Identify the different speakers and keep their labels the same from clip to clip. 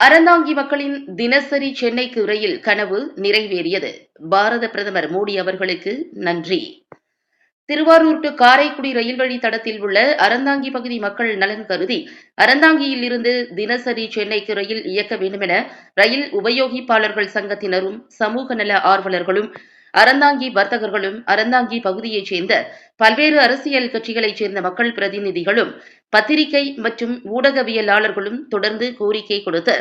Speaker 1: அறந்தாங்கி மக்களின் தினசரி சென்னைக்கு ரயில் கனவு நிறைவேறியது. பாரத பிரதமர் மோடி அவர்களுக்கு நன்றி. திருவாரூர் டு காரைக்குடி ரயில் வழி தடத்தில் உள்ள அறந்தாங்கி பகுதி மக்கள் நலன் கருதி அறந்தாங்கியில் இருந்து தினசரி சென்னைக்கு ரயில் இயக்க வேண்டுமென ரயில் உபயோகிப்பாளர்கள் சங்கத்தினரும் சமூக நல ஆர்வலர்களும் அறந்தாங்கி வர்த்தகர்களும் அறந்தாங்கி பகுதியைச் சேர்ந்த பல்வேறு அரசியல் கட்சிகளைச் சேர்ந்த மக்கள் பிரதிநிதிகளும் பத்திரிகை மற்றும் ஊடகவியலாளர்களும் தொடர்ந்து கோரிக்கை கொடுத்து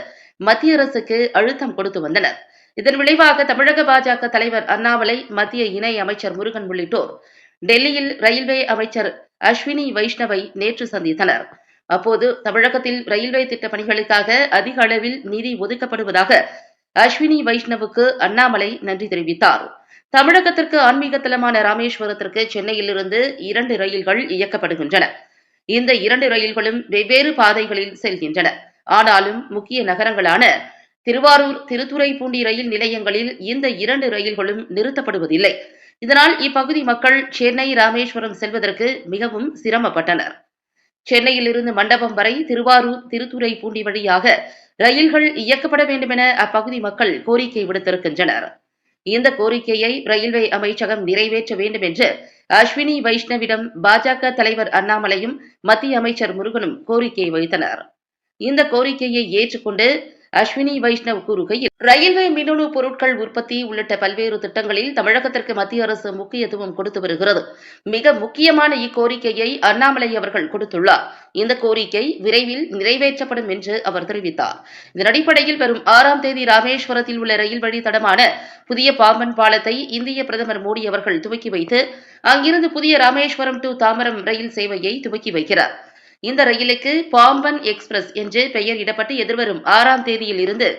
Speaker 1: மத்திய அரசுக்கு அழுத்தம் கொடுத்து வந்தனர். இதன் விளைவாக தமிழக பாஜக தலைவர் அண்ணாமலை மத்திய இணை அமைச்சர் முருகன் உள்ளிட்டோர் டெல்லியில் ரயில்வே அமைச்சர் அஸ்வினி வைஷ்ணவை நேற்று சந்தித்தனர். அப்போது தமிழகத்தில் ரயில்வே திட்ட பணிகளுக்காக அதிக அளவில் நிதி ஒதுக்கப்படுவதாக அஸ்வினி வைஷ்ணவுக்கு அண்ணாமலை நன்றி தெரிவித்தார். தமிழகத்திற்கு ஆன்மீக தலமான ராமேஸ்வரத்திற்கு சென்னையிலிருந்து இரண்டு ரயில்கள் இயக்கப்படுகின்றன. இந்த இரண்டு ரயில்களும் வெவ்வேறு பாதைகளில் செல்கின்றன. ஆனாலும் முக்கிய நகரங்களான திருவாரூர் திருத்துறைப்பூண்டி ரயில் நிலையங்களில் இந்த இரண்டு ரயில்களும் நிறுத்தப்படுவதில்லை. இதனால் இப்பகுதி மக்கள் சென்னை ராமேஸ்வரம் செல்வதற்கு மிகவும் சிரமப்பட்டனர். சென்னையிலிருந்து மண்டபம் வரை திருவாரூர் திருத்துறைப்பூண்டி வழியாக ரயில்கள் இயக்கப்பட வேண்டுமென அப்பகுதி மக்கள் கோரிக்கை விடுத்திருக்கின்றனர். இந்த கோரிக்கையை ரயில்வே அமைச்சகம் நிறைவேற்ற வேண்டும் என்று அஸ்வினி வைஷ்ணவிடம் பாஜக தலைவர் அண்ணாமலையும் மத்திய அமைச்சர் முருகனும் கோரிக்கை வைத்தனர். இந்த கோரிக்கையை ஏற்றுக்கொண்டு அஸ்வினி வைஷ்ணவ் கூறுகையில் ரயில்வே மின்னணு பொருட்கள் உற்பத்தி உள்ளிட்ட பல்வேறு திட்டங்களில் தமிழகத்திற்கு மத்திய அரசு முக்கியத்துவம் கொடுத்து வருகிறது. மிக முக்கியமான இக்கோரிக்கையை அண்ணாமலை அவர்கள் கொடுத்துள்ளார். இந்த கோரிக்கை விரைவில் நிறைவேற்றப்படும் என்று அவர் தெரிவித்தார். இதன் அடிப்படையில் வரும் ஆறாம் தேதி ராமேஸ்வரத்தில் உள்ள ரயில் வழி தடமான புதிய பாம்பன் பாலத்தை இந்திய பிரதமர் மோடி அவர்கள் துவக்கி வைத்து அங்கிருந்து புதிய ராமேஸ்வரம் டு தாமரம் ரயில் சேவையை துவக்கி வைக்கிறார். இந்த ரயிலுக்கு பாம்பன் எக்ஸ்பிரஸ் என்று பெயர் இடப்பட்டு எதிர்வரும் ஆறாம் தேதியில் இருந்து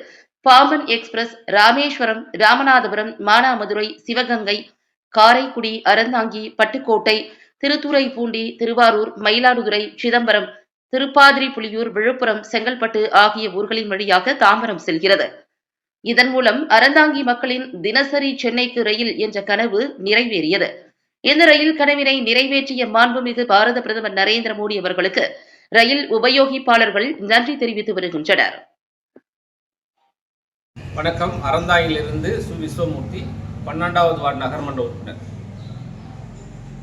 Speaker 1: பாம்பன் எக்ஸ்பிரஸ் ராமேஸ்வரம் ராமநாதபுரம் மானாமதுரை சிவகங்கை காரைக்குடி அறந்தாங்கி பட்டுக்கோட்டை திருத்துறைப்பூண்டி திருவாரூர் மயிலாடுதுறை சிதம்பரம் திருப்பாதிரி புலியூர் விழுப்புரம் செங்கல்பட்டு ஆகிய ஊர்களின் வழியாக தாம்பரம் செல்கிறது. இதன் மூலம் அறந்தாங்கி மக்களின் தினசரி சென்னைக்கு ரயில் என்ற கனவு நிறைவேறியது. இந்த ரயில் கனவினை நிறைவேற்றிய மாண்புமிகு பாரத பிரதமர் நரேந்திர மோடி அவர்களுக்கு ரயில் உபயோகிப்பாளர்கள் நன்றி தெரிவித்து வருகின்றனர்.
Speaker 2: வணக்கம். அறந்தாயிலிருந்து சு. விஸ்வமூர்த்தி பன்னெண்டாவது வார்டு நகர்மன்ற உறுப்பினர்.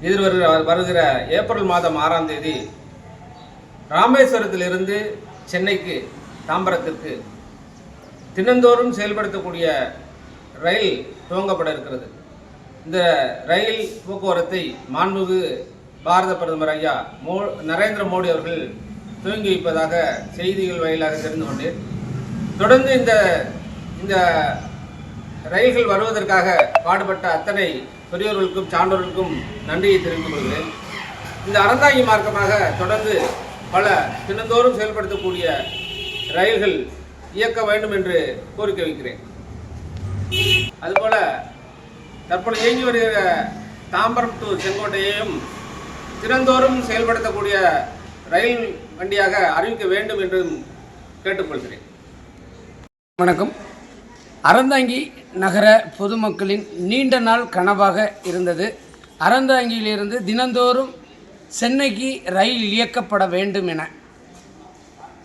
Speaker 2: எதிர் வருகிற ஏப்ரல் மாதம் ஆறாம் தேதி ராமேஸ்வரத்திலிருந்து சென்னைக்கு தாம்பரத்திற்கு தினந்தோறும் செயல்படுத்தக்கூடிய ரயில் துவங்கப்பட இருக்கிறது. இந்த ரயில் போக்குவரத்தை மாண்புமிகு பாரத பிரதமர் ஐயா மோ நரேந்திர மோடி அவர்கள் துவங்கி வைப்பதாக செய்திகள் வாயிலாக தெரிந்து கொண்டேன். தொடர்ந்து இந்த இந்த ரயில்கள் வருவதற்காக பாடுபட்ட அத்தனை பெரியோர்களுக்கும் சான்றோர்களுக்கும் நன்றியை தெரிவித்துக் கொள்கிறேன். இந்த அறந்தாங்கி மார்க்கமாக தொடர்ந்து பல தினந்தோறும் செயல்படுத்தக்கூடிய ரயில்கள் இயக்க வேண்டும் என்று கோரிக்கை வைக்கிறேன். அதுபோல தற்போது இயங்கி வருகிற தாம்பரம் டு செங்கோட்டையையும் தினந்தோறும் செயல்படுத்தக்கூடிய ரயில் வண்டியாக அறிவிக்க வேண்டும் என்றும் கேட்டுக்கொள்கிறேன்.
Speaker 3: வணக்கம். அறந்தாங்கி நகர பொதுமக்களின் நீண்ட நாள் கனவாக இருந்தது. அறந்தாங்கியிலிருந்து தினந்தோறும் சென்னைக்கு ரயில் இயக்கப்பட வேண்டும் என.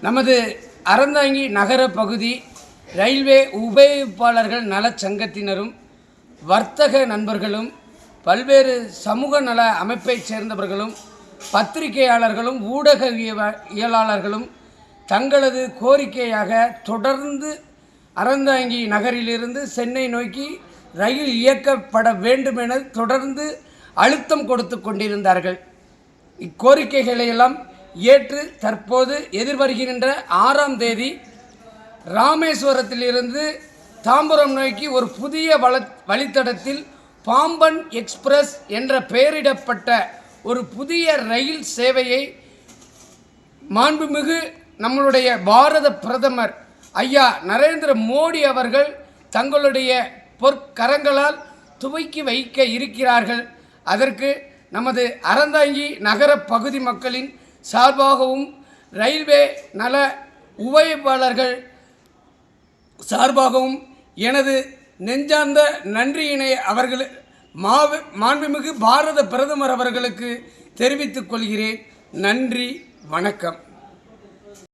Speaker 3: நமது அறந்தாங்கி நகர பகுதி ரயில்வே உபயோகிப்பாளர்கள் நலச்சங்கத்தினரும் வர்த்தக நண்பர்களும் பல்வேறு சமூக நல அமைப்பைச் சேர்ந்தவர்களும் பத்திரிகையாளர்களும் ஊடகவியலாளர்களும் தங்களது கோரிக்கையாக தொடர்ந்து அறந்தாங்கி நகரிலிருந்து சென்னை நோக்கி ரயில் இயக்கப்பட வேண்டுமென தொடர்ந்து அழுத்தம் கொடுத்து கொண்டிருந்தார்கள். இக்கோரிக்கைகளையெல்லாம் ஏற்று தற்போது எதிர்வருகின்ற ஆறாம் தேதி ராமேஸ்வரத்திலிருந்து தாம்பரம் நோக்கி ஒரு புதிய வள வழித்தடத்தில் பாம்பன் எக்ஸ்பிரஸ் என்ற பெயரிடப்பட்ட ஒரு புதிய ரயில் சேவையை மாண்புமிகு நம்மளுடைய பாரத பிரதமர் ஐயா நரேந்திர மோடி அவர்கள் தங்களுடைய பொற்கரங்களால் துவக்கி வைக்க இருக்கிறார்கள். அதற்கு நமது அறந்தாங்கி நகர பகுதி மக்களின் சார்பாகவும் ரயில்வே நல உபயோகிப்பாளர்கள் சார்பாகவும் எனது நெஞ்சார்ந்த நன்றியினை அவர்கள் மாவு மாண்புமிகு பாரத பிரதமர் அவர்களுக்கு தெரிவித்துக் கொள்கிறேன். நன்றி வணக்கம்.